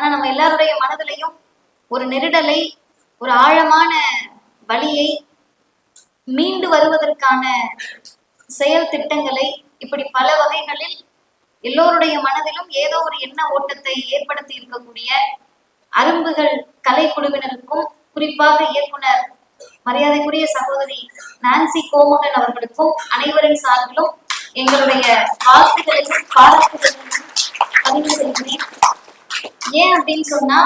ஆனா நம்ம எல்லாருடைய மனதிலையும் ஒரு நெருடலை ஒரு ஆழமான வலியை மீண்டு வருவதற்கான செயல் திட்டங்களை இப்படி பல வகைகளில் எல்லோருடைய மனதிலும் ஏதோ ஒரு எண்ண ஓட்டத்தை ஏற்படுத்தி இருக்கக்கூடிய அரும்புகள் கலைக்குழுவினருக்கும் குறிப்பாக இயக்குனர் மரியாதைக்குரிய சகோதரி நான்சி கோமகன் அவர்களுக்கும் அனைவரின் சார்பிலும் எங்களுடைய வாழ்த்துக்களையும் பாராட்டுகளையும் பதிவு செய்கிறேன். ஏன் அப்படின்னு சொன்னா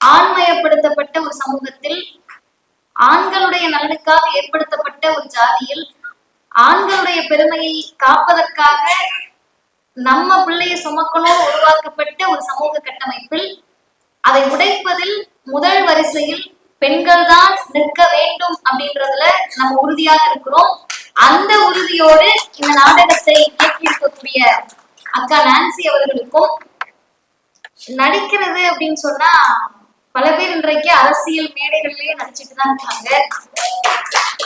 ஆண்மயப்படுத்தப்பட்ட ஒரு சமூகத்தில் ஆண்களுடைய நலனுக்காக ஏற்படுத்தப்பட்ட ஒரு ஜாதியில் ஆண்களுடைய பெருமையை காப்பதற்காக நம்ம பிள்ளைய சுமக்கணும் உருவாக்கப்பட்ட ஒரு சமூக கட்டமைப்பில் அதை உடைப்பதில் முதல் வரிசையில் பெண்கள் தான் நிற்க வேண்டும் அப்படின்றதுல நம்ம உறுதியாக இருக்கிறோம். அந்த உறுதியோடு இந்த நாடகத்தை இயக்கியிருக்கக்கூடிய அக்கா நான்சி அவர்களுக்கும் நடிக்கிறது அப்படின்னு சொன்னா பல பேர் இன்றைக்கு அரசியல் மேடைகள்லயே நடிச்சிட்டு தான் இருக்காங்க.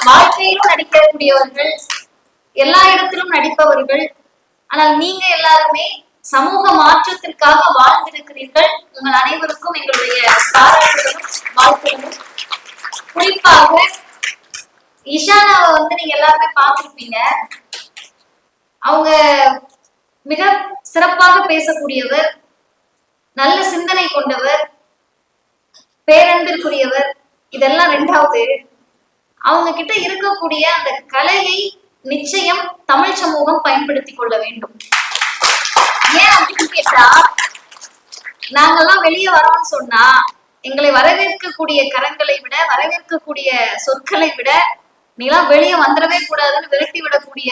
வாழ்க்கையிலும் நடிக்கக்கூடியவர்கள் எல்லா இடத்திலும் நடிப்பவர்கள். ஆனால் நீங்க எல்லாருமே சமூக மாற்றத்திற்காக வாழ்ந்திருக்கிறீர்கள். உங்கள் அனைவருக்கும் எங்களுடைய பாராட்டுகளும் வாழ்த்துகளும். குறிப்பாக இஷானாவை வந்து நீங்க எல்லாருமே பார்த்திருப்பீங்க. அவங்க மிக சிறப்பாக பேசக்கூடியவர் நல்ல சிந்தனை கொண்டவர் பேரன்பிற்குரியவர் இதெல்லாம் ரெண்டாவது. அவங்க கிட்ட இருக்கக்கூடிய அந்த கலையை நிச்சயம் தமிழ் சமூகம் பயன்படுத்திக் கொள்ள வேண்டும். ஏன் அப்படின்னு கேட்டா நாங்கெல்லாம் வெளியே வரோம்னு சொன்னா எங்களை வரவேற்கக்கூடிய கரங்களை விட வரவேற்கக்கூடிய சொற்களை விட நீலாம் வெளியே வந்துடவே கூடாதுன்னு விரட்டி விடக்கூடிய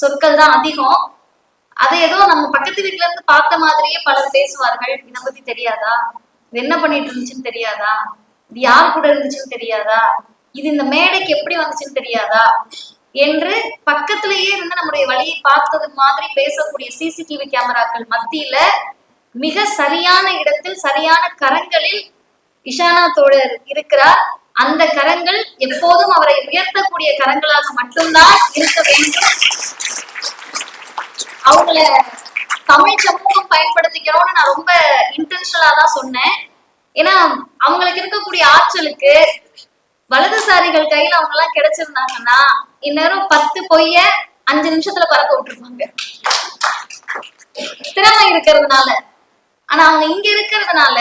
சொற்கள் தான் அதிகம். அதை ஏதோ நம்ம பக்கத்து வீட்டுல இருந்து பார்த்த மாதிரியே பலர் பேசுவார்கள். இதை பத்தி தெரியாதா? இது என்ன பண்ணிட்டு இருந்துச்சுன்னு தெரியாதா? இது யார் கூட இருந்துச்சுன்னு தெரியாதா? இது இந்த மேடைக்கு எப்படி வந்துச்சுன்னு தெரியாதா? என்று பக்கத்திலேயே இருந்து நம்முடைய வழியை பார்த்தது மாதிரி பேசக்கூடிய சிசிடிவி கேமராக்கள் மத்தியில மிக சரியான இடத்தில் சரியான கரங்களில் இஷானா தோழர் இருக்கிறார். அந்த கரங்கள் எப்போதும் அவரை உயர்த்தக்கூடிய கரங்களாக மட்டும்தான் இருக்க வேண்டும். அவங்கள தமிழ் சமூகம் பயன்படுத்திக்கிறோம்னு நான் ரொம்ப இன்டென்ஷனலா தான் சொன்னேன். ஏன்னா அவங்களுக்கு இருக்கக்கூடிய ஆற்றலுக்கு வலதுசாரிகள் கையில அவங்க எல்லாம் கிடைச்சிருந்தாங்கன்னா இந்நேரம் பத்து பொய்ய அஞ்சு நிமிஷத்துல பறக்க விட்டுருப்பாங்க. திறமை இருக்கிறதுனால. ஆனா அவங்க இங்க இருக்கிறதுனால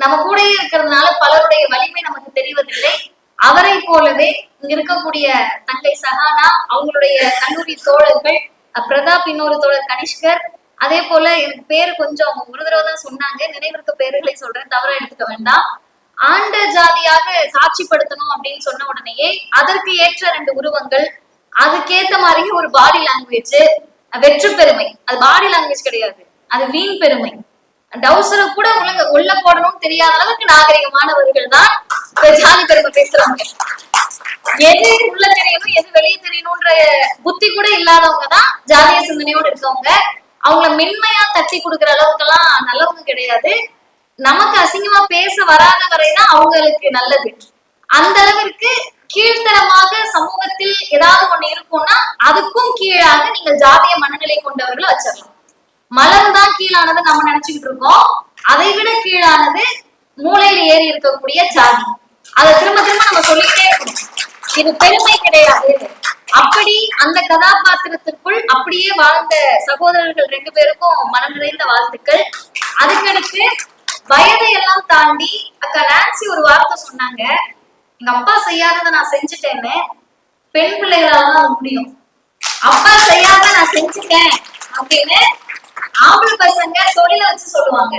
நம்ம கூடயே இருக்கிறதுனால பலருடைய வலிமை நமக்கு தெரிவதில்லை. அவரை போலவே இங்க இருக்கக்கூடிய தங்கை சஹானா அவங்களுடைய கல்லூரி தோழர்கள் பிரதாப் இன்னொரு தோழர் கனிஷ்கர் அதே போல எனக்கு பேரு கொஞ்சம் அவங்க ஒரு தடவை தான் சொன்னாங்க. நினைவிருக்க பேர்களை சொல்றேன். தவறா எடுத்துக்க வேண்டாம். ஆண்ட ஜாதியாக காட்சிப்படுத்தணும் அப்படின்னு சொன்ன உடனேயே அதற்கு ஏற்ற ரெண்டு உருவங்கள் அதுக்கேத்த மாதிரியே ஒரு பாடி லாங்குவேஜ் வெற்று பெருமை. அது பாடி லாங்குவேஜ் கிடையாது. அது வீண் பெருமை. டவுசரை கூட உள்ள உள்ள போடணும்னு தெரியாத அளவுக்கு நாகரிகமானவர்கள் தான் ஜாதி பெருமை பேசுறாங்க. எது உள்ள தெரியணும் எது வெளியே தெரியணும்ன்ற புத்தி கூட இல்லாதவங்க தான் ஜாதிய சிந்தனையோடு இருக்கவங்க. அவங்கள மென்மையா தட்டி கொடுக்குற அளவுக்கு எல்லாம் நல்லவங்க கிடையாது. நமக்கு அசிங்கமா பேச வராத வரைதான் அவங்களுக்கு நல்லது. அந்த அளவிற்கு கீழ்த்தரமாக சமூகத்தில் ஏதாவது ஒண்ணு இருக்கும்னா அதுக்கும் கீழாக நீங்கள் ஜாதிய மனநிலை கொண்டவர்களை வச்சிடலாம் மலர் தான் கீழானது நம்ம நினைச்சுக்கிட்டு இருக்கோம். அதை விட கீழானது மூளையில ஏறி இருக்கக்கூடிய ஜாதி. அதை திரும்ப திரும்ப நம்ம சொல்லிக்கிட்டே இருக்கணும். இது பெருமை கிடையாது. அப்படி அந்த கதாபாத்திரத்திற்குள் அப்படியே வாழ்ந்த சகோதரர்கள் ரெண்டு பேருக்கும் மனம் நிறைந்த வாழ்த்துக்கள். அதுக்கடுத்து வயதை எல்லாம் தாண்டி அக்கா நான்சி ஒரு வார்த்தை சொன்னாங்க. எங்க அப்பா செய்யாததை நான் செஞ்சுட்டேன்னு பெண் பிள்ளைகளால தான் அது முடியும். அப்பா செய்யாத நான் செஞ்சுட்டேன் அப்படின்னு ஆம்பளை பசங்க தொழிலை வச்சு சொல்லுவாங்க.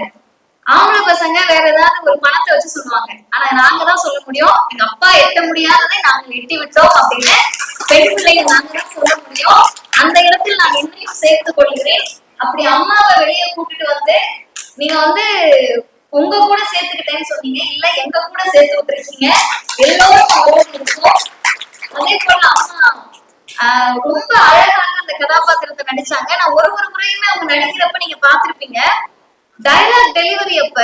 ஆம்பளை பசங்க வேற ஏதாவது ஒரு பணத்தை வச்சு சொல்லுவாங்க. ஆனா நாங்க தான் சொல்ல முடியும். எங்க அப்பா எட்ட முடியாததை நாங்க எட்டி விட்டோம் அப்படின்னு பெண் பிள்ளைங்க நாங்க தான் சொல்ல முடியும். அந்த இடத்தில் நான் என்னையும் சேர்த்து கொள்கிறேன். அப்படி அம்மாவை வெளியே கூட்டிட்டு வந்து நீங்க வந்து உங்க கூட சேர்த்துக்கிட்டேன்னு சொன்னீங்க. இல்ல எங்க கூட சேர்த்து விட்டுருக்கீங்க. எல்லோரும் அதே போல அம்மா ரொம்ப அழகாக அந்த கதாபாத்திரத்தை நடிச்சாங்க. நான் ஒரு ஒரு முறையுமே அவங்க நடிக்கிறப்ப நீங்க பாத்திருப்பீங்க டைலாக் டெலிவரி அப்ப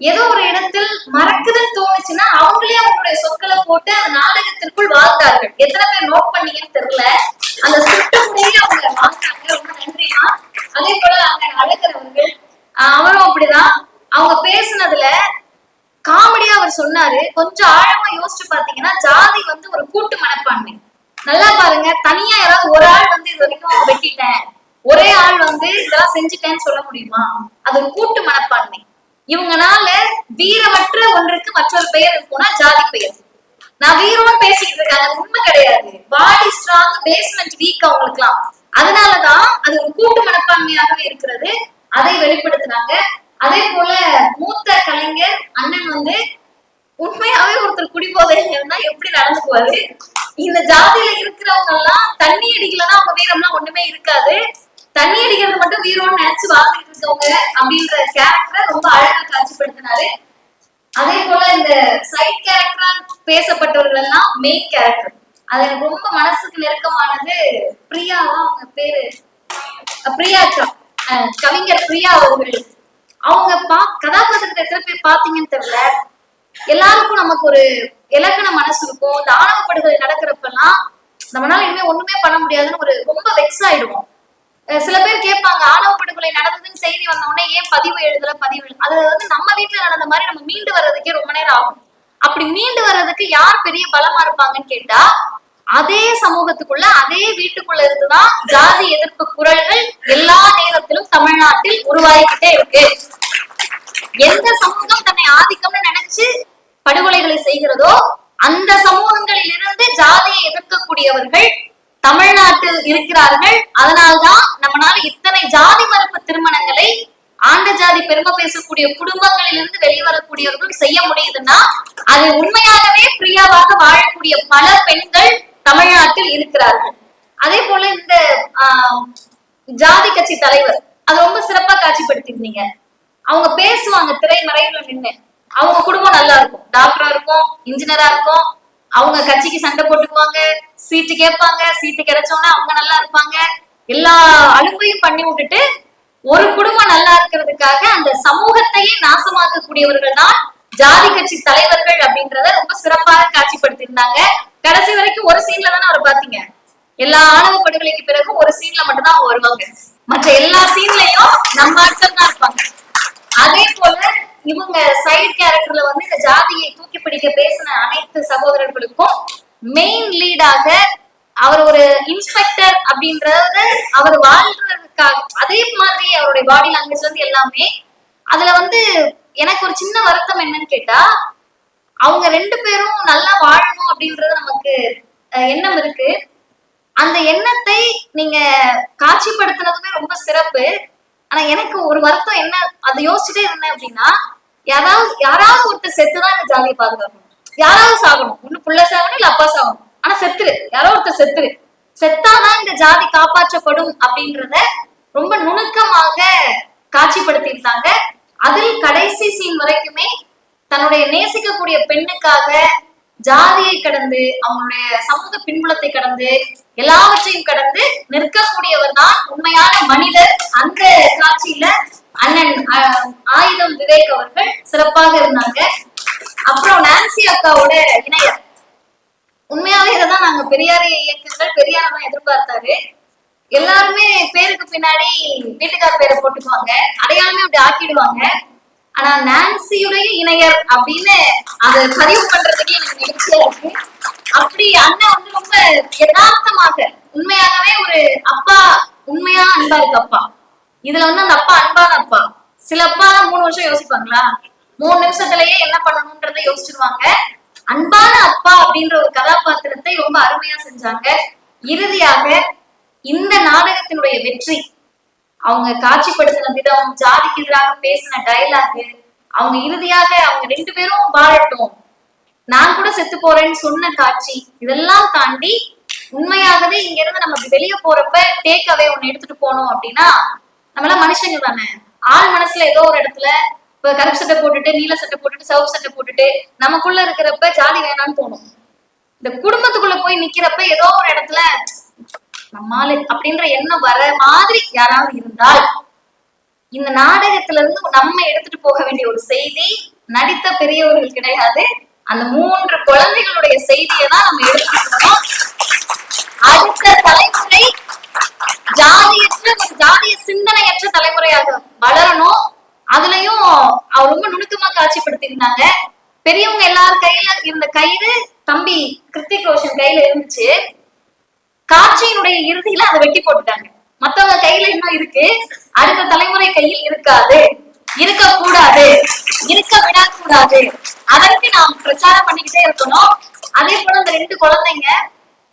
ஏதோ ஒரு இடத்தில் மறக்குதுன்னு தோணுச்சுன்னா அவங்களே அவங்களுடைய சொற்களை போட்டு அந்த நாடகத்திற்குள் வாழ்ந்தார்கள். எத்தனை பேர் நோட் பண்ணீங்கன்னு தெரியல. அந்த சுற்றமுறையே அவங்க வாழ்ந்தாங்க ரொம்ப நன்றியா அதே போல அங்க அழகிறவர்கள் அவரும் அப்படிதான். அவங்க பேசுனதுல காமெடியா அவர் சொன்னாரு. கொஞ்சம் ஆழமா யோசிச்சு பாத்தீங்கன்னா ஜாதி வந்து ஒரு கூட்டு மனப்பான்மை. நல்லா பாருங்க. தனியா யாராவது ஒரு ஆள் வந்து இது வரைக்கும் வெட்டிட்டேன். ஒரே ஆள் வந்து இதெல்லாம் செஞ்சுட்டேன்னு சொல்ல முடியுமா? அது ஒரு கூட்டு மனப்பான்மை. இவங்கனால வீரமற்ற ஒன்றுக்கு மற்றொரு பெயர் இருக்கும்னா ஜாதி பெயர். நான் வீரமும் பேசிக்கிட்டு இருக்கேன். அது உண்மை கிடையாது. பாடி ஸ்ட்ராங் பேஸ்மெண்ட் வீக் அவங்களுக்குலாம் அதனாலதான் அது ஒரு கூட்டு மனப்பான்மையாகவே இருக்கிறது. அதை வெளிப்படுத்துனாங்க அதே போல மூத்த கலைஞர் அண்ணன் வந்து உண்மையாவே ஒருத்தர் குடிபோதையில இருந்தா எப்படி நடந்துக்குவாரு? இந்த ஜாதியில இருக்கிறவங்க எல்லாம் தண்ணி அடிக்கலன்னா அவங்க வீரம்லாம் ஒண்ணுமே இருக்காது. தண்ணி அடிக்கிறது மட்டும் வீரம்னு நினைச்சு வாழ்ந்துட்டு இருக்கவங்க அப்படின்ற கேரக்டரை ரொம்ப அழகா காட்சிப்படுத்தினாரு. அதே போல இந்த சைட் கேரக்டரா பேசப்பட்டவர்கள் எல்லாம் மெயின் கேரக்டர் அது எனக்கு ரொம்ப மனசுக்கு நெருக்கமானது பிரியாவா அவங்க பேரு. பிரியா கவிஞர் பிரியா அவர்கள். அவங்க பா கதாபாத்திரத்தை எத்தனை பேர் பாத்தீங்கன்னு தெரியல. எல்லாருக்கும் நமக்கு ஒரு இலக்கண மனசு இருக்கும். இந்த ஆணவ படுகொலை நடக்கிறப்பெல்லாம் நம்மளால இனிமே ஒண்ணுமே பண்ண முடியாதுன்னு ஒரு ரொம்ப வெக்ஸ் ஆயிடுவோம். சில பேர் கேட்பாங்க ஆணவ படுகொலை நடந்ததுன்னு செய்தி வந்த உடனே ஏன் பதிவு எழுதல பதிவு அது வந்து நம்ம வீட்டுல நடந்த மாதிரி நம்ம மீண்டு வர்றதுக்கே ரொம்ப நேரம் ஆகும். அப்படி மீண்டு வர்றதுக்கு யார் பெரிய பலமா இருப்பாங்கன்னு கேட்டா அதே சமூகத்துக்குள்ள அதே வீட்டுக்குள்ள இருந்துதான் ஜாதி எதிர்ப்பு குரல்கள் எல்லா நேரத்திலும் தமிழ்நாட்டில் உருவாகிக்கிட்டே இருக்கு. எந்த சமூகம் தன்னை ஆதிக்கம்னு நினைச்சு படுகொலைகளை செய்கிறதோ அந்த சமூகங்களில் இருந்து ஜாதியை எதிர்க்கக்கூடியவர்கள் தமிழ்நாட்டில் இருக்கிறார்கள். அதனால்தான் நம்மளால இத்தனை ஜாதி மறுப்பு திருமணங்களை ஆண்ட ஜாதி பெருமை பேசக்கூடிய குடும்பங்களிலிருந்து வெளிவரக்கூடியவர்கள் செய்ய முடியுதுன்னா அது உண்மையாகவே பிரியாவாக வாழக்கூடிய பல பெண்கள் தமிழ்நாட்டில் இருக்கிறார்கள். அதே போல இந்த ஆஹ், ஜாதி கட்சி தலைவர் அது ரொம்ப சிறப்பா காட்சிப்படுத்திருந்தீங்க அவங்க பேசுவாங்க திரைமறைவுல நின்னு. அவங்க குடும்பம் நல்லா இருக்கும். டாக்டரா இருக்கும் இன்ஜினியரா இருக்கும். அவங்க கட்சிக்கு சண்டை போட்டுக்குவாங்க சீட்டு கேட்பாங்க சீட்டு கிடைச்சோன்னா அவங்க நல்லா இருப்பாங்க. எல்லா அழுப்பையும் பண்ணி விட்டுட்டு ஒரு குடும்பம் நல்லா இருக்கிறதுக்காக அந்த சமூகத்தையே நாசமாக்கக்கூடியவர்கள் தான் ஜாதி கட்சி தலைவர்கள் அப்படின்றத ரொம்ப சிறப்பாக காட்சிப்படுத்தியிருந்தாங்க. கடைசி வரைக்கும் ஒரு சீன்ல தானே அவர் பாத்தீங்க எல்லா ஆணவ படுகொலைக்கு பிறகு ஒரு சீன்ல மட்டும்தான் அவங்க வருவாங்க. மற்ற எல்லா சீன்லயும் நம்ம ஆட்கள் தான் இருப்பாங்க. அதே போல இவங்க சைடு கேரக்டர்ல வந்து இந்த ஜாதியை தூக்கி பிடிக்க பேசின அனைத்து சகோதரர்களுக்கும் மெயின் லீடாக அவர் ஒரு இன்ஸ்பெக்டர் அப்படின்றத அவர் வாழ்றதுக்காக அதே மாதிரி அவருடைய பாடி லாங்குவேஜ் வந்து எல்லாமே அதுல வந்து எனக்கு ஒரு சின்ன வருத்தம் என்னன்னு கேட்டா அவங்க ரெண்டு பேரும் நல்லா வாழணும் அப்படின்றது நமக்கு எண்ணம் இருக்கு. அந்த எண்ணத்தை நீங்க காட்சிப்படுத்தினதுமே ரொம்ப சிறப்பு. ஆனா எனக்கு ஒரு வருத்தம் என்ன அதை யோசிச்சுட்டே இருந்தேன் அப்படின்னா யாராவது யாராவது ஒருத்தர் செத்துதான் இந்த ஜாலியை பாதுகாக்கணும். யாராவது சாகணும். ஒண்ணு புள்ள சாகணும் இல்ல அப்பா சாகணும். ஆனா செத்துரு. யாரோ ஒருத்தர் செத்துரு. செத்தாதான் இந்த ஜாதி காப்பாற்றப்படும் அப்படின்றத ரொம்ப நுணுக்கமாக காட்சிப்படுத்தியிருந்தாங்க. அதில் கடைசி சீன் வரைக்குமே தன்னுடைய நேசிக்கக்கூடிய பெண்ணுக்காக ஜாதியை கடந்து அவங்களுடைய சமூக பின்புலத்தை கடந்து எல்லாவற்றையும் கடந்து நிற்கக்கூடியவர் தான் உண்மையான மனிதர். அந்த காட்சியில அண்ணன் ஆயுதம் விவேக் அவர்கள் சிறப்பாக இருந்தாங்க. அப்புறம் நான்சி அக்காவோட இணையர் உண்மையாவே இதைதான் நாங்க பெரியார் இயக்கங்கள் பெரியார் தான் எதிர்பார்த்தாரு. எல்லாருமே பேருக்கு பின்னாடி வீட்டுக்கார் பேரை போட்டுக்குவாங்க. அடையாளமே அப்படி ஆக்கிடுவாங்க. ஆனா நான்சியுடைய இணையர் அப்படின்னு அதை பதிவு பண்றதுக்கே எனக்கு நிகழ்ச்சியா இருக்கு. அப்படி அண்ணன் வந்து ரொம்ப யதார்த்தமாக உண்மையாகவே ஒரு அப்பா உண்மையா அன்பா இருக்கு அப்பா. இதுல வந்து அந்த அப்பா அன்பான அப்பா. சில அப்பா மூணு வருஷம் யோசிப்பாங்களா? மூணு நிமிஷத்துலயே என்ன பண்ணணும்ன்றத யோசிச்சிருவாங்க. அன்பான அப்பா அப்படின்ற ஒரு கதாபாத்திரத்தை ரொம்ப அருமையா செஞ்சாங்க. இறுதியாக இந்த நாடகத்தினுடைய வெற்றி. அவங்க காட்சிப்படுத்தின விதம் ஜாதிக்கு எதிராக பேசின டைலாக் அவங்க இறுதியாக அவங்க ரெண்டு பேரும் வாழட்டும். நான் கூட செத்து போறேன்னு சொன்ன காட்சி இதெல்லாம் தாண்டி உண்மையாகவே இங்க இருந்து நம்ம வெளிய போறப்ப டேக் அவே ஒண்ணு எடுத்துட்டு போனோம் அப்படின்னா நம்மள மனுஷங்க தானே. ஆள் மனசுல ஏதோ ஒரு இடத்துல இப்ப கருப்பு சட்டை போட்டுட்டு நீல சட்டை போட்டுட்டு சிவப்பு சட்டை போட்டுட்டு நமக்குள்ள இருக்கிறப்ப ஜாதி வேணாம்னு தோணும். இந்த குடும்பத்துக்குள்ள போய் நிக்கிறப்ப ஏதோ ஒரு இடத்துல நம்மால அப்படின்ற எண்ணம் வர மாதிரி யாராவது இருந்தால் இந்த நாடகத்துல இருந்து நம்ம எடுத்துட்டு போக வேண்டிய ஒரு செய்தி நடித்த பெரியவர்கள் கிடையாது. அந்த மூன்று குழந்தைகளுடைய செய்தியை தான் நம்ம எடுத்துக்கணும் அடுத்த தலைமுறை ஜாதியற்ற ஒரு ஜாதிய சிந்தனையற்ற தலைமுறையாக வளரணும். அதுலயும் அவர் ரொம்ப நுணுக்கமா காட்சிப்படுத்தியிருந்தாங்க. பெரியவங்க எல்லார் கையில இருந்த கயிறு தம்பி கிருத்திக் ரோஷன் கையில இருந்துச்சு. காட்சியினுடைய இறுதியில அதை வெட்டி போட்டுட்டாங்க. மத்தவங்க கையில இன்னும் இருக்கு? அடுத்த தலைமுறை கையில் இருக்காது. இருக்க கூடாது இருக்க விடக்கூடாது. அதற்கு நாம் பிரச்சாரம் பண்ணிக்கிட்டே இருக்கணும். அதே போல அந்த ரெண்டு குழந்தைங்க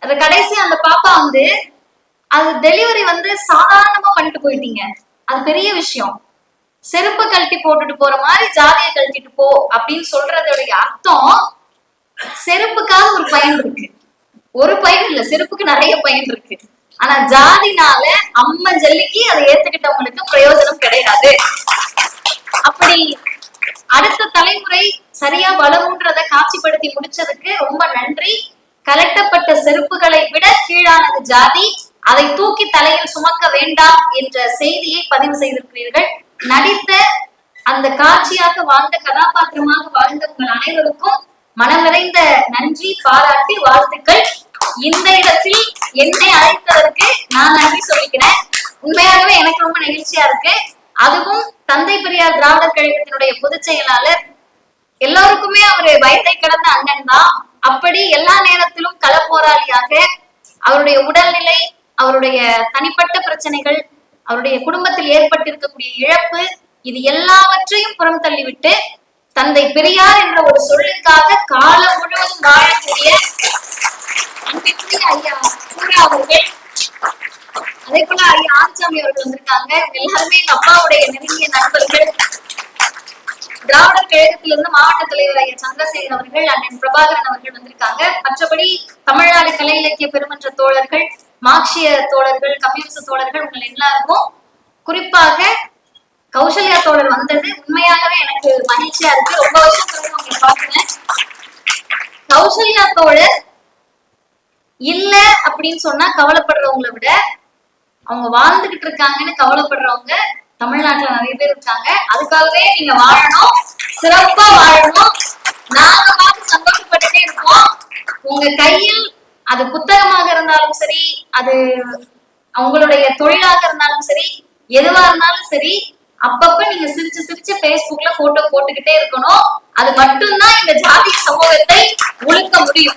அந்த கடைசி அந்த பாப்பா வந்து அது டெலிவரி வந்து சாதாரணமா பண்ணிட்டு போயிட்டீங்க. அது பெரிய விஷயம். செருப்பு கழட்டி போட்டுட்டு போற மாதிரி ஜாதியை கழட்டிட்டு போ அப்படின்னு சொல்றதுடைய அர்த்தம் செருப்புக்காக ஒரு பயன் இருக்கு. ஒரு பயன் இல்ல செருப்புக்கு நிறைய பயன் இருக்கு. ஆனா ஜாதினால அம்ம ஜல்லிக்கு அதை ஏத்துக்கிட்டவங்களுக்கு பிரயோஜனம் கிடையாது. அப்படி அடுத்த தலைமுறை சரியா வளருன்றத காட்சிப்படுத்தி முடிச்சதுக்கு ரொம்ப நன்றி. கலட்டப்பட்ட செருப்புகளை விட கீழானது ஜாதி. அதை தூக்கி தலையில் சுமக்க வேண்டாம் என்ற செய்தியை பதிவு செய்திருக்கிறீர்கள். நடித்த அந்த காட்சியாக வாழ்ந்த கதாபாத்திரமாக வாழ்ந்த உங்கள் அனைவருக்கும் மனம் நிறைந்த நன்றி பாராட்டி வாழ்த்துக்கள். இந்த இடத்தில் என்னை அழைத்ததற்கு நான் நன்றி சொல்லிக்கிறேன். உண்மையாகவே எனக்கு ரொம்ப நெகிழ்ச்சியா இருக்கு. அதுவும் தந்தை பெரியார் திராவிடர் கழகத்தினுடைய பொதுச் செயலாளர். எல்லாருக்குமே அவரு வயதை கடந்த அண்ணன் தான். அப்படி எல்லா நேரத்திலும் களப்போராளியாக அவருடைய உடல்நிலை அவருடைய தனிப்பட்ட பிரச்சனைகள் அவருடைய குடும்பத்தில் ஏற்பட்டிருக்கக்கூடிய இழப்பு இது எல்லாவற்றையும் புறம் தள்ளிவிட்டு தந்தை பெரியார் என்ற ஒரு சொல்லுக்காக காலம் முழுவதும் வாழக்கூடிய அன்பிற்குரிய ஐயா சூர்யா அவர்கள். அதே போல ஐயா ஆச்சாமி அவர்கள் வந்திருக்காங்க. எல்லாருமே எங்க அப்பாவுடைய நெருங்கிய நண்பர்கள். திராவிடர் கழகத்திலிருந்து மாவட்ட தலைவர் ஐயா சந்திரசேகர் அவர்கள் அண்ணன் பிரபாகரன் அவர்கள் வந்திருக்காங்க. மற்றபடி தமிழ்நாடு கலை இலக்கிய பெருமன்ற தோழர்கள் மார்க்சிய தோழர்கள் கம்யூனிஸ்ட் தோழர்கள் உங்கள் எல்லாருக்கும் குறிப்பாக கௌசல்யா தோழர் வந்தது. உண்மையாகவே எனக்கு மகிழ்ச்சியா இருக்கு. ரொம்ப வருஷம் உங்களை பார்க்கிறேன் கௌசல்யா தோழர் இல்ல அப்படின்னு சொன்னா கவலைப்படுறவங்களை விட அவங்க வாழ்ந்துகிட்டு இருக்காங்கன்னு கவலைப்படுறவங்க தமிழ்நாட்டுல நிறைய பேர் இருக்காங்க. அதுக்காகவே நீங்க வாழணும். சிறப்பா வாழணும். நாங்க பார்த்து சந்தோஷப்பட்டுட்டே இருக்கோம். உங்க கையில் அது புத்தகமாக இருந்தாலும் சரி அது அவங்களுடைய தொழிலாக இருந்தாலும் சரி எதுவா இருந்தாலும் சரி அப்பப்ப நீங்க சிரிச்சு சிரிச்சு பேஸ்புக்ல போட்டோ போட்டுக்கிட்டே இருக்கணும். அது மட்டும்தான் இந்த ஜாதிய சமூகத்தை ஒழுக்க முடியும்.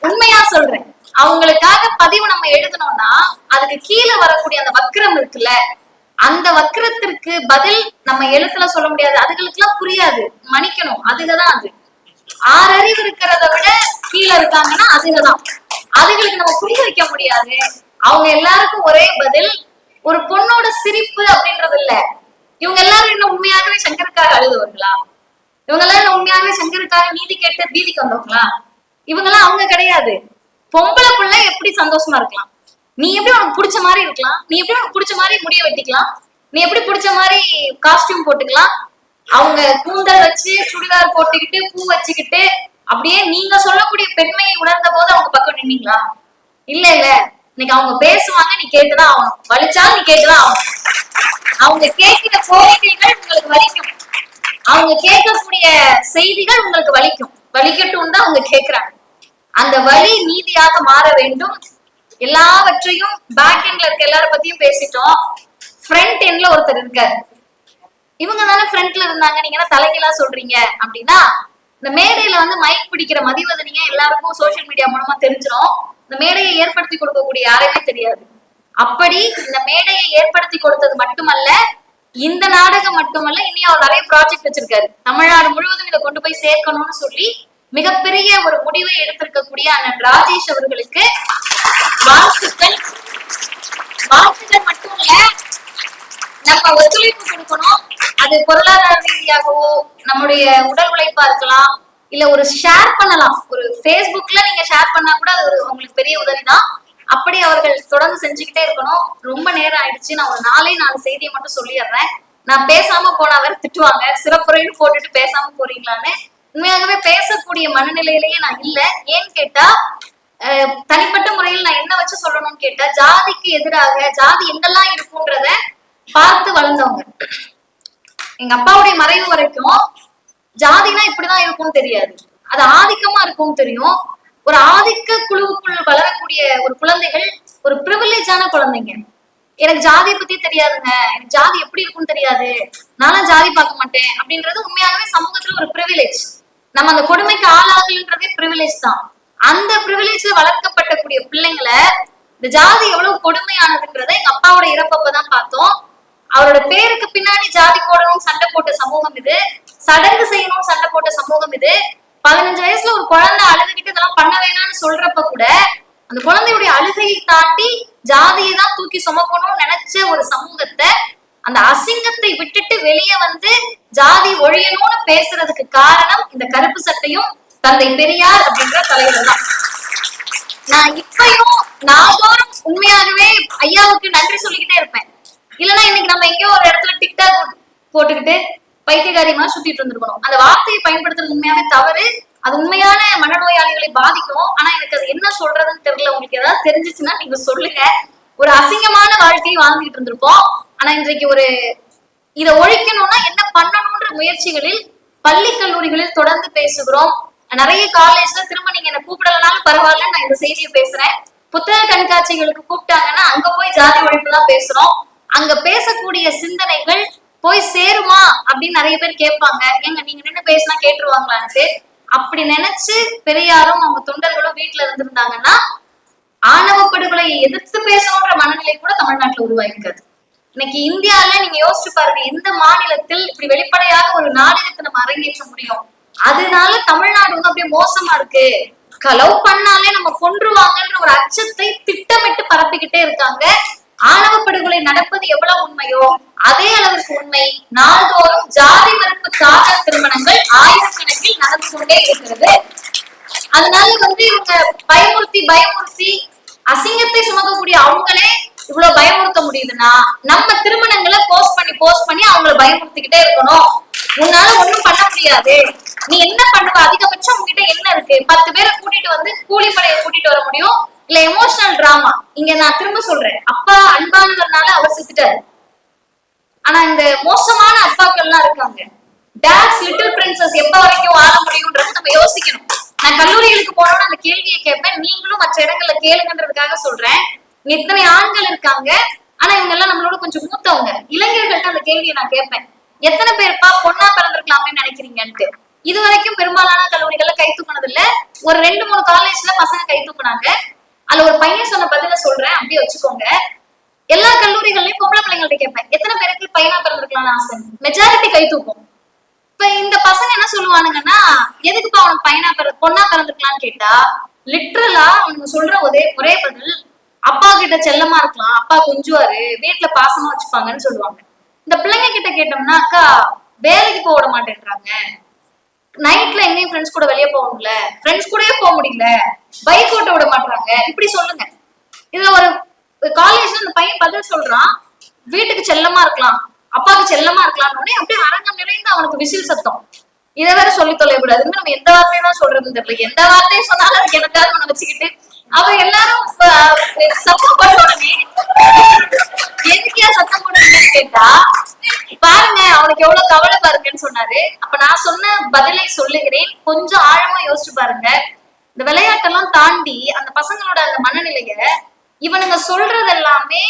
உண்மையா சொல்றேன். அவங்களுக்காக பதிவு நம்ம எழுதணும்னா அதுக்கு கீழே வரக்கூடிய அந்த வக்கிரம் இருக்குல்ல அந்த வக்கிரத்திற்கு பதில் நம்ம எழுத்துல சொல்ல முடியாது. அதுகளுக்கு எல்லாம் புரியாது. மன்னிக்கணும். அதுகதான் அது. ஆறு அறிவு இருக்கிறத விட கீழே இருக்காங்கன்னா அதுகதான். அதுகளுக்கு நம்ம புரிய வைக்க முடியாது. அவங்க எல்லாருக்கும் ஒரே பதில் ஒரு பொண்ணோட சிரிப்பு அப்படின்றது இல்ல இவங்க எல்லாரும் என்ன உண்மையாகவே சங்கருக்காக அழுதவர்களா? இவங்க எல்லாம் என்ன உண்மையாகவே சங்கருக்காக நீதி கேட்டு பீதிக்கு வந்தவங்களா? இவங்க எல்லாம் அவங்க கிடையாது. பொம்பளை பிள்ளை எப்படி சந்தோஷமா இருக்கலாம்? நீ எப்படி உனக்கு பிடிச்ச மாதிரி இருக்கலாம்? நீ எப்படி உனக்கு பிடிச்ச மாதிரி முடிய வெட்டிக்கலாம்? நீ எப்படி பிடிச்ச மாதிரி காஸ்டியூம் போட்டுக்கலாம்? அவங்க கூந்தல் வச்சு சுடிதார் போட்டுக்கிட்டு பூ வச்சுக்கிட்டு அப்படியே நீங்க சொல்லக்கூடிய பெண்மையை உணர்ந்த போது அவங்க பக்கம் நின்னீங்களா? இல்ல இல்ல. இன்னைக்கு அவங்க பேசுவாங்க நீ கேட்டுதான் ஆகணும். வலிச்சாலும் நீ கேட்டுதான் ஆகணும். அவங்க கேட்கிற கோரிக்கைகள் உங்களுக்கு வலிக்கும். அவங்க கேட்கக்கூடிய செய்திகள் உங்களுக்கு வலிக்கும். வலிக்கட்டும் தான் அவங்க கேட்கிறாங்க. அந்த வலி நீதியாக மாற வேண்டும். எல்லாவற்றையும் பேக் எண்ட்ல இருக்க எல்லார பத்தியும் பேசிட்டோம். ஃப்ரண்ட் எண்ட்ல ஒருத்தர் இருக்காரு. இவங்க தானே ஃப்ரண்ட்ல இருந்தாங்க. நீங்க தலைகளா சொல்றீங்க? அப்படின்னா இந்த மேடையில வந்து மைக் பிடிக்கிற மதிவதனிங்க எல்லாருக்கும் சோஷியல் மீடியா மூலமா தெரிஞ்சிடும் இந்த மேடையை ஏற்படுத்தி கொடுக்கக்கூடிய யாருமே தெரியாது. அப்படி இந்த மேடையை ஏற்படுத்தி கொடுத்தது மட்டுமல்ல இந்த நாடகம் மட்டுமல்ல இனி அவர் நிறைய ப்ராஜெக்ட் வச்சிருக்காரு. தமிழ்நாடு முழுவதும் இதை கொண்டு போய் சேர்க்கணும்னு சொல்லி மிகப்பெரிய ஒரு முடிவை எடுத்திருக்கக்கூடிய அண்ணன் ராஜேஷ் அவர்களுக்கு வாழ்த்துக்கள். வாழ்த்துக்கள் மட்டும் இல்ல நம்ம ஒத்துழைப்பு கொடுக்கணும். அது பொருளாதார ரீதியாகவோ நம்முடைய உடல் உழைப்பா இருக்கலாம் இல்ல ஒரு ஷேர் பண்ணலாம். ஒரு Facebookல நீங்க ஷேர் பண்ணா கூட அது ஒரு உங்களுக்கு பெரிய உதவிதான். அப்படி அவர்கள் தொடர்ந்து செஞ்சுக்கிட்டே இருக்கணும். ரொம்ப நேரம் ஆயிடுச்சு. நான் ஒரு நாளே நாலு செய்தியை மட்டும் சொல்லிடுறேன். நான் பேசாம போனா வேற திட்டுவாங்க. சிறப்புரைன்னு போட்டுட்டு பேசாம போறீங்களான்னு. உண்மையாகவே பேசக்கூடிய மனநிலையிலேயே நான் இல்ல. ஏன்னு கேட்டா தனிப்பட்ட முறையில் நான் என்ன வச்சு சொல்லணும்னு கேட்டா ஜாதிக்கு எதிராக ஜாதி எங்கெல்லாம் இருக்குன்றத பார்த்து வளர்ந்தவங்க. எங்க அப்பாவுடைய மறைவு வரைக்கும் ஜாதினா இப்படிதான் இருக்கும்னு தெரியாது. அது ஆதிக்கமா இருக்கும்னு தெரியும். ஒரு ஆதிக்க குழுவுக்குள் வளரக்கூடிய ஒரு குழந்தைகள் ஒரு ப்ரிவிலேஜான குழந்தைங்க. எனக்கு ஜாதியை பத்தி தெரியாதுங்க. எனக்கு ஜாதி எப்படி இருக்கும்னு தெரியாது. நானும் ஜாதி பார்க்க மாட்டேன் அப்படின்றது உண்மையாகவே சமூகத்துல ஒரு ப்ரிவிலேஜ் நம்ம அந்த கொடுமைக்கு ஆளாகலன்றதே ப்ரிவிலேஜ் தான். அந்த ப்ரிவிலேஜ்ல வளர்க்கப்பட்டக்கூடிய பிள்ளைங்களை இந்த ஜாதி எவ்வளவு கொடுமையானதுன்றதை எங்க அப்பாவோட இறப்பப்பதான் பார்த்தோம். அவரோட பேருக்கு பின்னாடி ஜாதி போடணும் சண்டை போட்ட சமூகம் இது. சடங்கு செய்யணும் சண்டை போட்ட சமூகம் இது. பதினஞ்சு வயசுல ஒரு குழந்தை அழுதுகிட்டு இதெல்லாம் பண்ண வேணாம்னு சொல்றப்ப கூட அந்த குழந்தையுடைய அழுகையை தாண்டி ஜாதியை தான் தூக்கி சுமக்கணும்னு நினைச்ச ஒரு சமூகத்தை அந்த அசிங்கத்தை விட்டுட்டு வெளியே வந்து ஜாதி ஒழியணும்னு பேசுறதுக்கு காரணம் இந்த கருப்பு சட்டையும் தந்தை பெரியார் அப்படின்ற தலைவர் தான். நான் இப்பயும் நாள்தோறும் உண்மையாகவே ஐயாவுக்கு நன்றி சொல்லிக்கிட்டே இருப்பேன். இல்லைன்னா இன்னைக்கு நம்ம எங்கேயோ ஒரு இடத்துல டிக்டாக் போட்டுக்கிட்டு பைத்தியகாரியமா சுத்திட்டு இருந்திருக்கணும். அந்த வார்த்தையை பயன்படுத்துறது உண்மையாவே தவறு. அது உண்மையான மனநோயாளிகளை பாதிக்கும். ஆனா எனக்கு அது என்ன சொல்றதுன்னு தெரியல. உங்களுக்கு ஏதாவது தெரிஞ்சிச்சுன்னா நீங்க சொல்லுங்க. ஒரு அசிங்கமான வாழ்க்கையை வாழ்ந்துகிட்டு இருந்திருப்போம். ஆனா இன்றைக்கு ஒரு இதை ஒழிக்கணும்னா என்ன பண்ணணும்ன்ற முயற்சிகளில் பள்ளி கல்லூரிகளில் தொடர்ந்து பேசுகிறோம். நிறைய காலேஜ்ல திரும்ப நீங்க என்ன கூப்பிடலனாலும் பரவாயில்ல நான் இந்த செய்தியை பேசுறேன். புத்தக கண்காட்சிகளுக்கு கூப்பிட்டாங்கன்னா அங்க போய் ஜாதி ஒழிப்பு தான் பேசுறோம். அங்க பேசக்கூடிய சிந்தனைகள் போய் சேருமா அப்படின்னு நிறைய பேர் கேட்பாங்க. ஏங்க நீங்க நின்று பேசினா கேட்டுருவாங்களான்ட்டு. அப்படி நினைச்சு பெரியாரும் அவங்க தொண்டர்களும் வீட்டுல இருந்திருந்தாங்கன்னா ஆணவ படுகொலையை எதிர்த்து பேசணுன்ற மனநிலை கூட தமிழ்நாட்டுல உருவாயிருக்காது இன்னைக்கு இந்தியால நீங்க யோசிச்சு பாருங்க எந்த மாநிலத்தில் இப்படி வெளிப்படையாக ஒரு நாடகத்தை நம்ம அரங்கேற்ற முடியும்? அதனால தமிழ்நாடு வந்து அப்படியே மோசமா இருக்கு. கலவு பண்ணாலே நம்ம கொன்றுவாங்கன்ற ஒரு அச்சத்தை திட்டமிட்டு பரப்பிக்கிட்டே இருக்காங்க. ஆணவ படுகொலை நடப்பது எவ்வளவு உண்மையோ அதே அளவுக்கு உண்மை. நாள்தோறும் ஜாதி மறுப்பு காதல் திருமணங்கள் ஆயிரக்கணக்கில் நடந்து கொண்டே இருக்கிறது. அதனால வந்து இவங்க பயமுறுத்தி பயமுறுத்தி அசிங்கத்தை சுமக்கக்கூடிய அவங்களே இவ்வளவு பயமுறுத்த முடியுதுன்னா நம்ம திருமணங்களை போஸ்ட் பண்ணி போஸ்ட் பண்ணி அவங்கள பயமுறுத்திக்கிட்டே இருக்கணும். உன்னால ஒண்ணும் பண்ண முடியாது. நீ என்ன பண்ணுவ? அதிகபட்சம் உங்ககிட்ட என்ன இருக்கு? பத்து பேரை கூட்டிட்டு வந்து கூலிப்படையை கூட்டிட்டு வர முடியும். இல்ல எமோஷனல் டிராமா இங்க நான் திரும்ப சொல்றேன். அப்பா அன்பானதுனால அவர் செத்துட்டாரு. ஆனா இந்த மோசமான அப்பாக்கள்லாம் இருக்காங்க. டேட்ஸ் லிட்டில் பிரின்சஸ் எப்ப வரைக்கும் வாழ முடியும்ன்றது நம்ம யோசிக்கணும். நான் கல்லூரிகளுக்கு போனோம்னு அந்த கேள்வியை கேட்பேன். நீங்களும் மற்ற இடங்கள்ல கேளுங்கன்றதுக்காக சொல்றேன். இங்க இத்தனை ஆண்கள் இருக்காங்க. ஆனா இவங்க எல்லாம் நம்மளோட கொஞ்சம் மூத்தவங்க. இளைஞர்கள்ட்ட அந்த கேள்வியை நான் கேட்பேன். எத்தனை பேர்ப்பா பொண்ணா பிறந்திருக்கலாமே நினைக்கிறீங்கன்ட்டு. இது வரைக்கும் பெரும்பாலான கல்லூரிகள்ல கை தூக்குனது இல்ல ஒரு ரெண்டு மூணு காலேஜ்ல பசங்க கை தூக்குனாங்க. அதுல ஒரு பையன் சொன்ன பதில சொல்றேன் அப்படியே வச்சுக்கோங்க. எல்லா கல்லூரிகள்லயும் பொம்பளை பிள்ளைங்கள்ட்ட கேட்பேன். எத்தனை பேருக்கு பையனா பிறந்திருக்கலாம்னு ஆசை? மெஜாரிட்டி கை தூக்கும். இப்ப இந்த பசங்க என்ன சொல்லுவானுங்கன்னா எதுக்குப்பா அவனுக்கு பையனா பிற பொண்ணா பிறந்திருக்கலாம்னு கேட்டா லிட்ரலா அவனுங்க சொல்ற ஒரே ஒரே பதில் அப்பா கிட்ட செல்லமா இருக்கலாம். அப்பா கொஞ்சுவாரு. வீட்டுல பாசமா வச்சுப்பாங்கன்னு சொல்லுவாங்க. இந்த பிள்ளைங்க கிட்ட கேட்டோம்னா அக்கா வேலைக்கு போக விட மாட்டேன்றாங்க. நைட்ல எங்கேயும் ஃப்ரெண்ட்ஸ் கூட வெளியே போக முடியல. ஃப்ரெண்ட்ஸ் கூடயே போக முடியல. பைக் ஓட்ட விட மாட்டாங்க இப்படி சொல்லுங்க. இதுல ஒரு காலேஜ்ல அந்த பையன் பதில் சொல்றான். வீட்டுக்கு செல்லமா இருக்கலாம். அப்பாவுக்கு செல்லமா இருக்கலாம்னு அப்படியே அரங்கம் நிறைந்து அவனுக்கு விசில் சத்தம். இதை வேற சொல்லி தொலைக்கூடாதுன்னு நம்ம எந்த வார்த்தையும் தான் சொல்றதுன்னு தெரியல. எந்த வார்த்தையும் சொன்னாலும் அதுக்கு எனக்காவது அவனை வச்சுக்கிட்டு அவ எல்லாரும் சத்தம் போட்ட உடனே எதுக்கே சத்தம் போடுறீங்கன்னு கேட்டா பாருங்க அவனுக்கு எவ்வளவு கவலை பாருங்கன்னு சொன்னாரு. அப்ப நான் சொன்ன பதிலை சொல்லுகிறேன். கொஞ்சம் ஆழமா யோசிச்சு பாருங்க. இந்த விளையாட்டெல்லாம் தாண்டி அந்த பசங்களோட அந்த மனநிலைய இவனுங்க சொல்றது எல்லாமே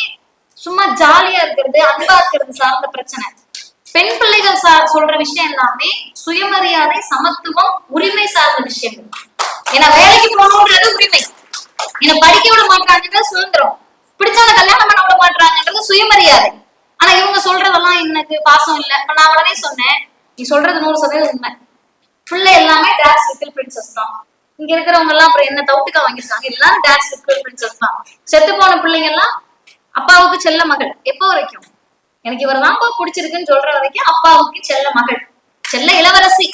சும்மா ஜாலியா இருக்கிறது அன்பா இருக்கிறது சார்ந்த பிரச்சனை. பெண் பிள்ளைகள் சார் சொல்ற விஷயம் எல்லாமே சுயமரியாதை சமத்துவம் உரிமை சார்ந்த விஷயங்கள். ஏன்னா வேலைக்கு போகணுன்றது உரிமை. என்ன படிக்க விட மாட்டாங்கன்றது சுதந்திரம். பிடிச்சவன கல்யாணம் பண்ண விட மாட்டாங்கன்றது சுயமரியாதை. ஆனா இவங்க சொல்றதெல்லாம் எனக்கு பாசம் இல்ல. இப்ப நான் உடனே சொன்னேன் நீ சொல்றது நூறு சதவீதம் உண்மை. பிள்ளை எல்லாமே டான்ஸ் லிட்டில் பிரின்சஸ் தான். இங்க இருக்கிறவங்க எல்லாம் அப்புறம் என்ன தவுட்டுக்கா வாங்கிருக்காங்க எல்லாரும் டான்ஸ் லிட்டில் பிரின்சஸ் தான். செத்து போன பிள்ளைங்க எல்லாம் அப்பாவுக்கு செல்ல மகள். எப்போ வரைக்கும்? எனக்கு இவர் தான்ப்பா பிடிச்சிருக்குன்னு சொல்ற வரைக்கும் அப்பாவுக்கு செல்ல மகள். செல்ல இளவரசி.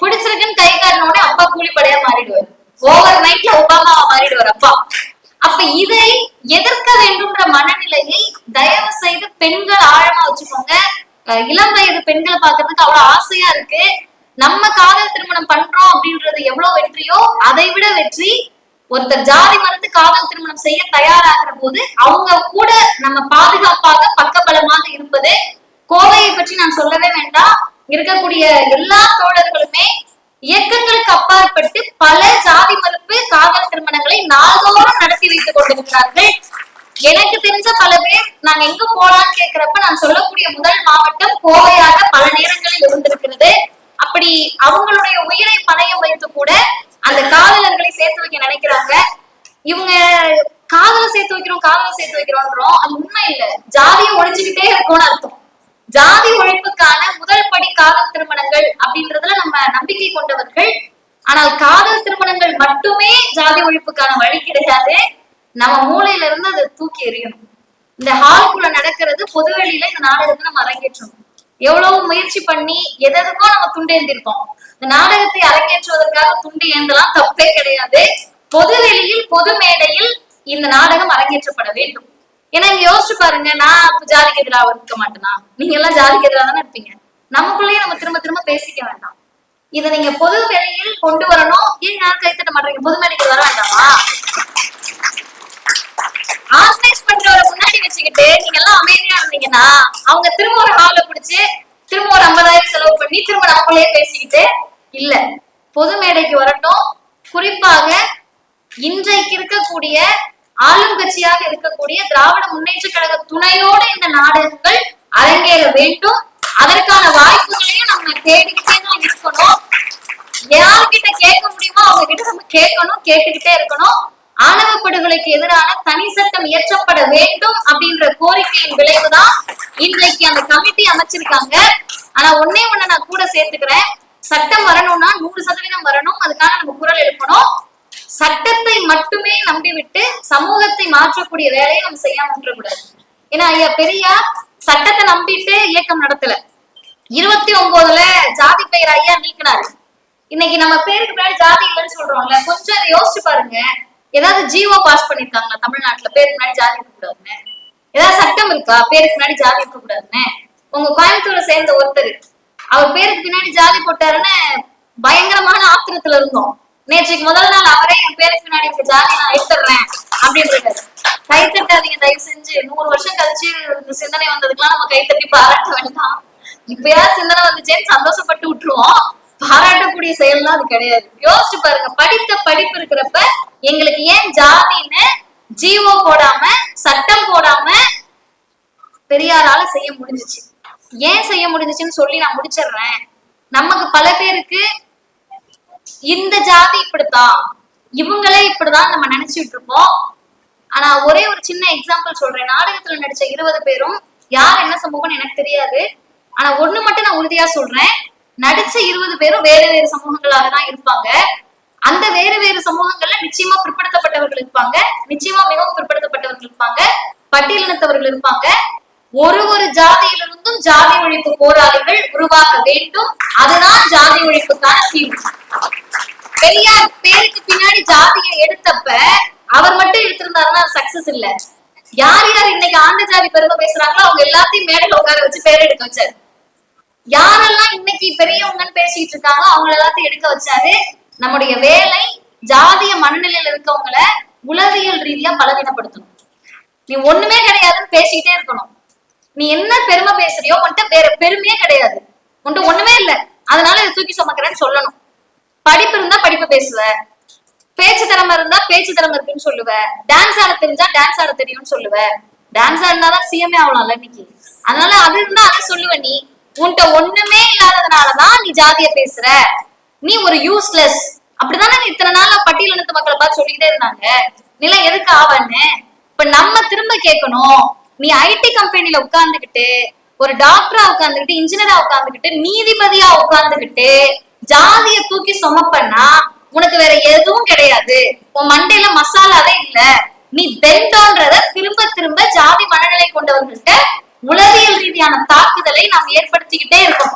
பிடிச்சிருக்குன்னு கை காட்டினோடனே அப்பா கூலிப்படையா மாறிடுவார். ஓவர் நைட்ல ஒபாமாவா மாறிடுவார் அப்பா. அப்ப இதை எதிர்க்க வேண்டும்ன்ற மனநிலையை தயவு செய்து பெண்கள் ஆழமா வச்சுக்கோங்க. இளம் வயது பெண்களை பாக்குறதுக்கு அவ்வளவு ஆசையா இருக்கு. நம்ம காதல் திருமணம் பண்றோம் அப்படின்றது எவ்வளவு வெற்றியோ அதை விட வெற்றி ஒருத்தர் ஜாதி மறுத்து காதல் திருமணம் செய்ய தயாராகிற போது அவங்க கூட நம்ம பாதுகாப்பாக பக்கபலமாக இருப்பது கோவையை பற்றி நான் சொல்லவே வேண்டாம். இருக்கக்கூடிய எல்லா தோழர்களுமே இயக்கங்களுக்கு அப்பாற்பட்டு பல ஜாதி மறுப்பு காதல் திருமணங்களை நாள்தோறும் நடத்தி வைத்துக் கொண்டிருக்கிறார்கள். எனக்கு தெரிஞ்ச பல பேர் நாங்க எங்க போலான்னு கேக்குறப்ப நான் சொல்லக்கூடிய முதல் மாவட்டம் கோவையாக பல நேரங்களில் இருந்திருக்கிறது. அப்படி அவங்களுடைய உயிரை பணையம் வைத்து கூட அந்த காதலர்களை சேர்த்து வைக்க நினைக்கிறாங்க. இவங்க காதலை சேர்த்து வைக்கிறோம் காதலை சேர்த்து வைக்கிறோன்றோம். அது உண்மை இல்ல. ஜாதியை ஒழிச்சுக்கிட்டே இருக்கும்னு அர்த்தம். ஜாதி ஒழிப்புக்கான முதல் படி காதல் திருமணங்கள் அப்படின்றதுல நம்ம நம்பிக்கை கொண்டவர்கள். ஆனால் காதல் திருமணங்கள் மட்டுமே ஜாதி ஒழிப்புக்கான வழி கிடையாது. நம்ம மூளையில இருந்து அதை தூக்கி எறியணும் இந்த ஹால்குள்ள நடக்கிறது பொதுவெளியில இந்த நாடகத்தை நம்ம அரங்கேற்றணும். எவ்வளவு முயற்சி பண்ணி எதற்கோ நம்ம துண்டு துண்டேந்திருக்கோம் இந்த நாடகத்தை அரங்கேற்றுவதற்காக துண்டு ஏந்தலாம் தப்பே கிடையாது. பொதுவெளியில் பொது மேடையில் இந்த நாடகம் அரங்கேற்றப்பட வேண்டும். ஏன்னா இங்க யோசிச்சு பாருங்க நான் அப்ப ஜாதிக்கு எதிராக இருக்க மாட்டேனா? நீங்க எல்லாம் ஜாலிக்கு எதிராக தானே இருப்பீங்க? நமக்குள்ளேயே நம்ம திரும்ப திரும்ப பேசிக்க வேண்டாம். இதை நீங்க பொது வெளியில் கொண்டு வரணும். ஏன் யாரும் கைத்தட்ட மாட்டீங்க பொது மேடைக்கு வர வேண்டாமா? ஆர்கனைஸ் பண்றவரை முன்னாடி வச்சுக்கிட்டு நீங்க எல்லாம் அமைதியா இருந்தீங்கன்னா அவங்க திரும்ப ஒரு ஹால பிடிச்சு திரும்ப ஒரு ஐம்பதாயிரம் செலவு பண்ணி திரும்ப நமக்குள்ளேயே பேசிக்கிட்டு இல்ல. பொது மேடைக்கு வரட்டும். குறிப்பாக இன்றைக்கு இருக்கக்கூடிய ஆளும் கட்சியாக இருக்கக்கூடிய திராவிட முன்னேற்ற கழக துணையோடு இந்த நாடகங்கள் அரங்கேற வேண்டும். அதற்கான வாய்ப்புகளையும் நம்ம தேடிக்கிட்டே தான் இருக்கணும். யார்கிட்ட கேட்க முடியுமோ அவங்க கிட்ட நம்ம கேட்கணும் கேட்டுக்கிட்டே இருக்கணும். ஆணவ படுகொலைக்கு எதிரான தனி சட்டம் இயற்றப்பட வேண்டும் அப்படின்ற கோரிக்கையின் விளைவுதான் இன்றைக்கு அந்த கமிட்டி அமைச்சிருக்காங்க. ஆனா ஒன்னே ஒண்ணு நான் கூட சேர்த்துக்கிறேன். சட்டம் வரணும்னா நூறு சதவீதம் வரணும். அதுக்காக நம்ம குரல் எழுப்பணும். சட்டத்தை மட்டுமே நம்பிவிட்டு சமூகத்தை மாற்றக்கூடிய வேலையை நம்ம செய்யாம விட்டுறக்கூடாது. ஏன்னா ஐயா பெரியார் சட்டத்தை நம்பிட்டு இயக்கம் நடத்தல. இருபத்தி ஒன்பதுல ஜாதி பெயர் ஐயா நீக்கினாரு. இன்னைக்கு நம்ம பேருக்கு பின்னாடி ஜாதி இல்லைன்னு சொல்றோம்ல கொஞ்சம் அதை யோசிச்சு பாருங்க. ஏதாவது ஜீவோ பாஸ் பண்ணிருக்காங்களா தமிழ்நாட்டுல? பேருக்கு முன்னாடி ஜாதி இருக்கக்கூடாதுன்னு. ஏதாவது சட்டம் இருக்கா? பேருக்கு முன்னாடி ஜாதி இருக்கக்கூடாதுன்னு. உங்க கோயம்புத்தூரை சேர்ந்த ஒருத்தர் அவர் பேருக்கு பின்னாடி ஜாதி போட்டாருன்னு பயங்கரமான ஆத்திரத்துல இருந்தோம். நேற்றுக்கு முதல் நாள் அவரே என் பேருக்கு முன்னாடி இருக்க ஜாதி நான் எடுத்துடுறேன் அப்படின்றது கை தட்டாதீங்க தயவு செஞ்சு. நூறு வருஷம் கழிச்சு இந்த சிந்தனை வந்ததுக்கெல்லாம் நம்ம கை தட்டி பாராட்ட வேண்டாம். இப்பயா சிந்தனை வந்துச்சேன்னு சந்தோஷப்பட்டு விட்டுருவோம். பாராட்டக்கூடிய செயல்லாம் அது கிடையாது. யோசிச்சு பாருங்க படித்த படிப்பு இருக்கிறப்ப எங்களுக்கு ஏன் ஜாதின்னு ஜீவோ போடாம சட்டம் போடாம பெரியாரால செய்ய முடிஞ்சுச்சு. ஏன் செய்ய முடிஞ்சுச்சுன்னு சொல்லி நான் முடிச்சிடுறேன். நமக்கு பல பேருக்கு இந்த ஜாதி இப்படித்தான். இவங்களே இப்படிதான் நம்ம நினைச்சிட்டு இருப்போம். ஆனா ஒரே ஒரு சின்ன எக்ஸாம்பிள் சொல்றேன். நாடகத்துல நடிச்ச இருபது பேரும் யார் என்ன சமூகம்னு எனக்கு தெரியாது. ஆனா ஒண்ணு மட்டும் நான் உறுதியா சொல்றேன். நடிச்ச இருபது பேரும் வேறு வேறு சமூகங்களாக தான் இருப்பாங்க. அந்த வேறு வேறு சமூகங்கள்ல நிச்சயமா பிற்படுத்தப்பட்டவர்கள் இருப்பாங்க. நிச்சயமா மிகவும் பிற்படுத்தப்பட்டவர்கள் இருப்பாங்க. பட்டியலினத்தவர்கள் இருப்பாங்க. ஒரு ஒரு ஜாதியிலிருந்தும் ஜாதி ஒழிப்பு போராளிகள் உருவாக வேண்டும். அதுதான் ஜாதி ஒழிப்புக்கான தீர்வு பெரியார் பேருக்கு பின்னாடி ஜாதியை எடுத்தப்ப அவர் மட்டும் எடுத்திருந்தாருன்னா சக்சஸ் இல்ல. யார் யார் இன்னைக்கு ஆண்ட ஜாதி பெருமை பேசுறாங்களோ அவங்க எல்லாத்தையும் மேடையில உட்கார வச்சு பேர் எடுக்க வச்சாரு. யாரெல்லாம் இன்னைக்கு பெரியவங்கன்னு பேசிட்டு இருக்காங்களோ அவங்க எல்லாத்தையும் எடுக்க வச்சாரு. நம்முடைய வேலை ஜாதிய மனநிலையில இருக்கவங்கள உளவியல் ரீதியா பலவீனப்படுத்தணும். நீ ஒண்ணுமே கிடையாதுன்னு பேசிக்கிட்டே இருக்கணும். நீ என்ன பெருமை பேசுறியோ உன்கிட்ட வேற பெருமையே கிடையாது. உன்கிட்ட ஒண்ணுமே இல்ல. அதனால இதை தூக்கி சுமக்கிறேன்னு சொல்லணும். படிப்பு இருந்தா படிப்பு பேசுவ. பேச்சு திறமை இருந்தா பேச்சு திறமை இருக்குன்னு சொல்லுவ. டான்ஸ் ஆட தெரிஞ்சா டான்ஸ் ஆட தெரியும்னு சொல்லுவ. டான்ஸ் ஆடினாதான் சிஎம்ஏ ஆகலாம்ல இன்னைக்கு. அதனால அது இருந்தா அதை சொல்லுவ நீ. உன்கிட்ட ஒண்ணுமே இல்லாததுனாலதான் நீ ஜாதிய பேசுற. நீ ஒரு யூஸ்லெஸ் அப்படிதானே நீ இத்தனை நாளா பட்டியலினத்து மக்களை பார்த்து சொல்லிக்கிட்டே இருந்தாங்க. நிலை எதுக்கு ஆவன்னு? இப்ப நம்ம திரும்ப கேட்கணும். நீ ஐடி கம்பெனில உட்கார்ந்துகிட்டு ஒரு டாக்டரா உட்கார்ந்துகிட்டு இன்ஜினியரா உட்கார்ந்துகிட்டு நீதிபதியா உட்கார்ந்துகிட்டு ஜாதிய தூக்கி சுமப்பன்னா உனக்கு வேற எதுவும் கிடையாது. உன் மண்டையில மசாலாவே இல்ல. நீ பெண்டோன்றத திரும்ப திரும்ப ஜாதி மனநிலை கொண்டவர்கள்ட்ட உளவியல் ரீதியான தாக்குதலை நாம் ஏற்படுத்திக்கிட்டே இருக்கோம்.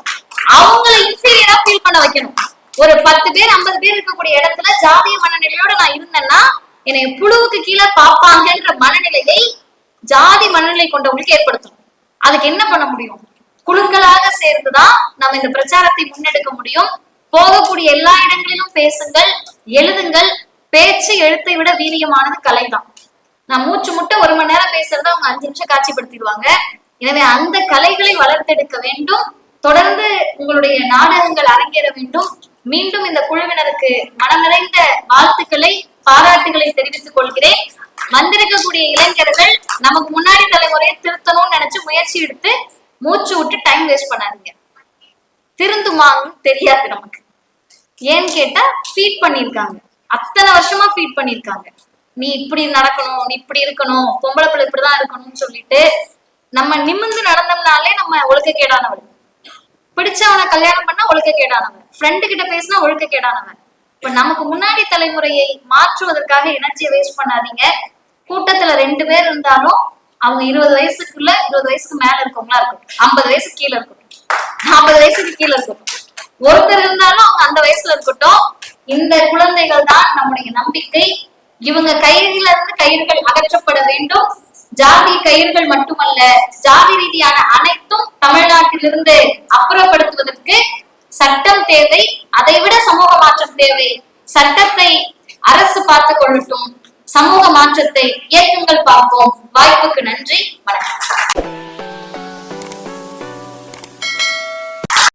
அவங்கள இன்ஃபீரியரா ஃபீல் பண்ண வைக்கணும். ஒரு பத்து பேர் ஐம்பது பேர் இருக்கக்கூடிய இடத்துல ஜாதிய மனநிலையோட நான் இருந்தேன்னா என்னை புழுவுக்கு கீழே பார்ப்பாங்கன்ற மனநிலையை ஜாதி மனநிலை கொண்டவங்களுக்கு ஏற்படுத்தணும். அதுக்கு என்ன பண்ண முடியும்? குழுக்களாக சேர்ந்துதான் நம்ம இந்த பிரச்சாரத்தை முன்னெடுக்க முடியும். போகக்கூடிய எல்லா இடங்களிலும் பேசுங்கள் எழுதுங்கள். பேச்சு எழுத்தை விட வீரியமானது கலைதான். நான் மூச்சு முட்டை ஒரு மணி நேரம் பேசுறத அவங்க அஞ்சு நிமிஷம் காட்சிப்படுத்திடுவாங்க. எனவே அந்த கலைகளை வளர்த்தெடுக்க வேண்டும். தொடர்ந்து உங்களுடைய நாடகங்கள் அரங்கேற வேண்டும். மீண்டும் இந்த குழுவினருக்கு மனம் நிறைந்த வாழ்த்துக்களை பாராட்டுகளை தெரிவித்துக் கொள்கிறேன். வந்திருக்கக்கூடிய இளைஞர்கள் நமக்கு முன்னாடி தலைமுறையை திருத்தணும்னு நினைச்சு முயற்சி எடுத்து மூச்சு விட்டு டைம் வேஸ்ட் பண்ணாதீங்க. திருந்துமாங்கன்னு தெரியாது நமக்கு. ஏன்னு கேட்டா ஃபீட் பண்ணிருக்காங்க அத்தனை வருஷமா ஃபீட் பண்ணிருக்காங்க நீ இப்படி நடக்கணும் நீ இப்படி இருக்கணும் பொம்பளை பிள்ளை இப்படிதான் இருக்கணும்னு சொல்லிட்டு நம்ம நிமிர்ந்து நடந்தோம்னாலே நம்ம ஒழுக்க கேடானவன். பிடிச்சவனை கல்யாணம் பண்ணா ஒழுக்க கேடானவன். ஃப்ரெண்டு கிட்ட பேசினா ஒழுக்கக்கேடானவன் இப்ப நமக்கு முன்னாடி தலைமுறையை மாற்றுவதற்காக எனர்ஜியை வேஸ்ட் பண்ணாதீங்க. கூட்டத்துல ரெண்டு பேர் இருந்தாலும் அவங்க இருபது வயசுக்குள்ள இருபது வயசுக்கு மேல இருக்கவங்களா இருக்கட்டும் ஐம்பது வயசுக்கு கீழே இருக்கட்டும் நாற்பது வயசுக்கு கீழே இருக்கட்டும் ஒருத்தர் இருந்தாலும் அவங்க அந்த வயசுல இருக்கட்டும். இந்த குழந்தைகள் தான் நம்முடைய நம்பிக்கை. இவங்க கையில இருந்து கயிறுகள் அகற்றப்பட வேண்டும். ஜாதி கயிறுகள் மட்டுமல்ல ஜாதி ரீதியான அனைத்தும் தமிழ்நாட்டிலிருந்து அப்புறப்படுத்துவதற்கு சட்டம் தேவை அதை விட சமூக மாற்றம் தேவை. சட்டத்தை அரசு பார்த்துக் கொள்ளட்டும். சமூக மாற்றத்தை இயக்கங்கள் பார்ப்போம். வாய்ப்புக்கு நன்றி. வணக்கம்.